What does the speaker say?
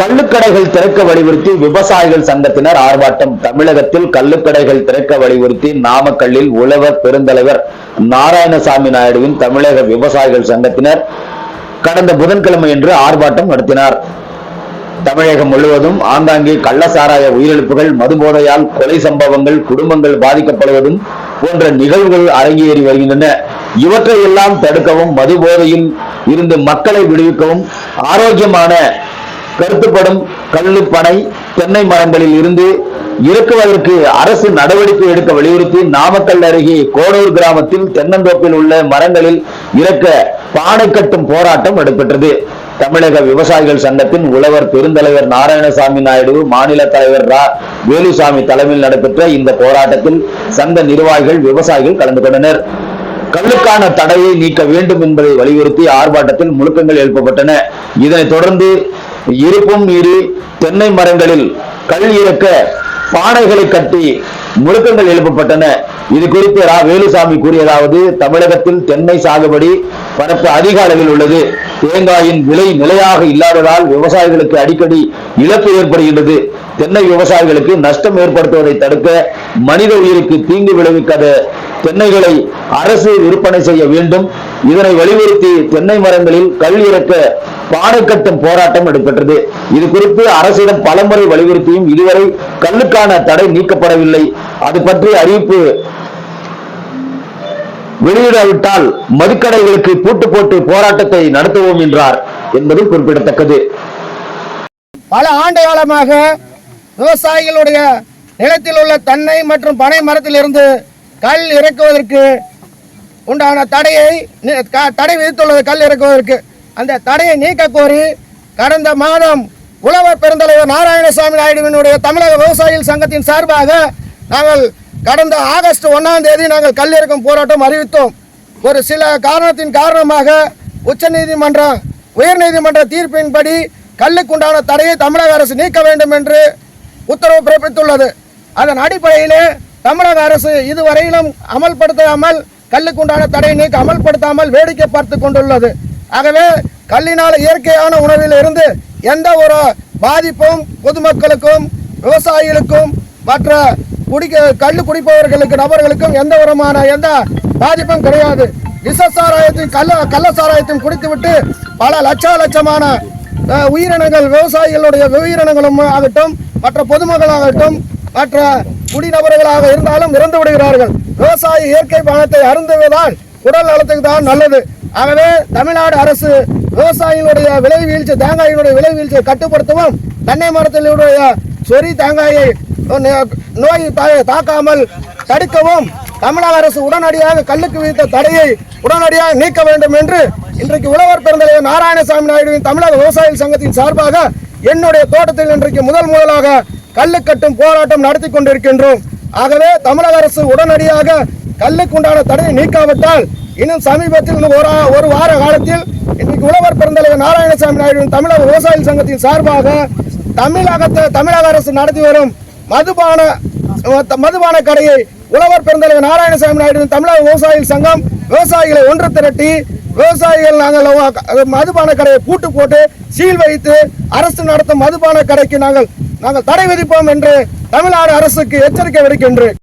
கள்ளுக்கடைகள் திறக்க வலியுறுத்தி விவசாயிகள் சங்கத்தினர் ஆர்ப்பாட்டம். தமிழகத்தில் கள்ளுக்கடைகள் திறக்க வலியுறுத்தி நாமக்கல்லில் உழவர் பெருந்தலைவர் நாராயணசாமி நாயுடுவின் தமிழக விவசாயிகள் சங்கத்தினர் கடந்த புதன்கிழமை என்று ஆர்ப்பாட்டம் நடத்தினார். தமிழகம் முழுவதும் ஆங்காங்கே கள்ளசாராய உயிரிழப்புகள் மதுபோதையால் கொலை சம்பவங்கள் குடும்பங்கள் பாதிக்கப்படுவதும் போன்ற நிகழ்வுகள் அரங்கேறி வருகின்றன. இவற்றையெல்லாம் தடுக்கவும் மதுபோதையில் இருந்து மக்களை விடுவிக்கவும் ஆரோக்கியமான கருத்துப்படும் கல்லுப்பனை பனை தென்னை மரங்களில் இருந்து இறக்குவதற்கு அரசு நடவடிக்கை எடுக்க வலியுறுத்தி நாமக்கல் அருகே கோடூர் கிராமத்தில் தென்னந்தோப்பில் உள்ள மரங்களில் இறக்க பானை கட்டும் போராட்டம் நடைபெற்றது. தமிழக விவசாயிகள் சங்கத்தின் உழவர் பெருந்தலைவர் நாராயணசாமி நாயுடு மாநில தலைவர் ரா. வேலுசாமி தலைமையில் நடைபெற்ற இந்த போராட்டத்தில் சங்க நிர்வாகிகள் விவசாயிகள் கலந்து கொண்டனர். கல்லுக்கான தடையை நீக்க வேண்டும் என்பதை வலியுறுத்தி ஆர்ப்பாட்டத்தில் முழுக்கங்கள் எழுப்பப்பட்டன. இதனைத் தொடர்ந்து இருப்பும் மீறி தென்னை மரங்களில் கல் இறக்க பானைகளை கட்டி முழுக்கங்கள் எழுப்பப்பட்டன. இது குறித்து ரா. வேலுசாமி கூறியதாவது தமிழகத்தில் தென்னை சாகுபடி பரப்பு அதிக அளவில் உள்ளது. தேங்காயின் விலை நிலையாக இல்லாததால் விவசாயிகளுக்கு அடிக்கடி இழப்பு ஏற்படுகின்றது. தென்னை விவசாயிகளுக்கு நஷ்டம் ஏற்படுத்துவதை தடுக்க மனித உயிருக்கு தீங்கு விளைவிக்காத தென்னைகளை அரசு விற்பனை செய்ய வேண்டும். இதனை வலியுறுத்தி தென்னை மரங்களில் கல் இறக்க பாடக்கட்டும் போராட்டம் நடைபெற்றது. இது குறித்து அரசிடம் பலமுறை வலியுறுத்தியும் இதுவரை கல்லுக்கான தடை நீக்கப்படவில்லை. அது பற்றி அறிவிப்பு வெளியிடாவிட்டால் மதுக்கடைகளுக்கு பூட்டு போட்டு போராட்டத்தை நடத்துவோம் என்றார் என்பது குறிப்பிடத்தக்கது. பல ஆண்டு காலமாக விவசாயிகளுடைய நிலத்தில் உள்ள தென்னை மற்றும் பனை மரத்திலிருந்து கல் இறக்குவதற்கு உண்டான தடையை க- தடை விதித்துள்ளது கல் இறக்குவதற்கு. அந்த தடையை நீக்க கோரி கடந்த மாதம் உழவர் பெருந்தலைவர் நாராயணசாமி நாயுடுவினுடைய தமிழக விவசாயிகள் சங்கத்தின் சார்பாக நாங்கள் கடந்த ஆகஸ்ட் ஒன்றாம் தேதி நாங்கள் கல் போராட்டம் அறிவித்தோம். ஒரு சில காரணத்தின் காரணமாக உச்சநீதிமன்றம் உயர்நீதிமன்ற தீர்ப்பின்படி கல்லுக்குண்டான தடையை தமிழக அரசு நீக்க வேண்டும் என்று உத்தரவு பிறப்பித்துள்ளது. அதன் அடிப்படையிலே தமிழக அரசு இதுவரையிலும் அமல்படுத்தாமல் கல்லுக்குண்டான தடையை நீக்க அமல்படுத்தாமல் வேடிக்கை பார்த்து கொண்டுள்ளது. ஆகவே கல்லினால் இயற்கையான உணவில் இருந்து எந்த ஒரு பாதிப்பும் பொதுமக்களுக்கும் விவசாயிகளுக்கும் மற்ற குடிக்க கல் குடிப்பவர்களுக்கு நபர்களுக்கும் எந்த விதமான எந்த பாதிப்பும் கிடையாது. விஷ சாராயத்தையும் கள்ள கள்ள சாராயத்தையும் குடித்துவிட்டு பல லட்ச லட்சமான உயிரினங்கள் விவசாயிகளுடைய உயிரினங்களும் ஆகட்டும் மற்ற பொதுமக்களாகட்டும் மற்ற குடிநபர்களாக இருந்தாலும் இறந்து விடுகிறார்கள். விவசாயி இயற்கை பணத்தை அருந்துவதால் உடல் நலத்துக்கு தான் நல்லது. ஆகவே தமிழ்நாடு அரசு விவசாயிகளுடைய விலை வீழ்ச்சி தேங்காயினுடைய விலை வீழ்ச்சியை கட்டுப்படுத்தவும் தென்னை மரத்தினுடைய சொறி தேங்காயை நோய் தா- தாக்காமல் தடுக்கவும் தமிழக அரசு உடனடியாக கல்லுக்கு விதித்த தடையை உடனடியாக நீக்க வேண்டும் என்று இன்றைக்கு உழவர் பெருந்தலைவர் நாராயணசாமி நாயுடுவின் தமிழக விவசாயிகள் சங்கத்தின் சார்பாக என்னுடைய தோட்டத்தில் இன்றைக்கு முதல் முதலாக கல்லு கட்டும் போராட்டம் நடத்தி கொண்டிருக்கின்றோம். ஆகவே தமிழக அரசு உடனடியாக கல்லுக்குண்டான தடையை நீக்காவிட்டால் இன்னும் சமீபத்தில் இன்னும் ஒரு ஒரு வார காலத்தில் இன்றைக்கு உழவர் பெருந்தலைவர் நாராயணசாமி நாயுடுவின் தமிழக விவசாயிகள் சங்கத்தின் சார்பாக தமிழகத்தை தமிழக அரசு நடத்தி வரும் மதுபான மதுபான கடையை உழவர் பெருந்தலைவர் நாராயணசாமி நாயுடு தமிழக விவசாயிகள் சங்கம் விவசாயிகளை ஒன்று திரட்டி விவசாயிகள் நாங்கள் மதுபான கடையை பூட்டு போட்டு சீல் வைத்து அரசு நடத்தும் மதுபான கடைக்கு நாங்கள் நாங்கள் தடை விதிப்போம் என்று தமிழ்நாடு அரசுக்கு எச்சரிக்கை விடுக்கின்றேன்.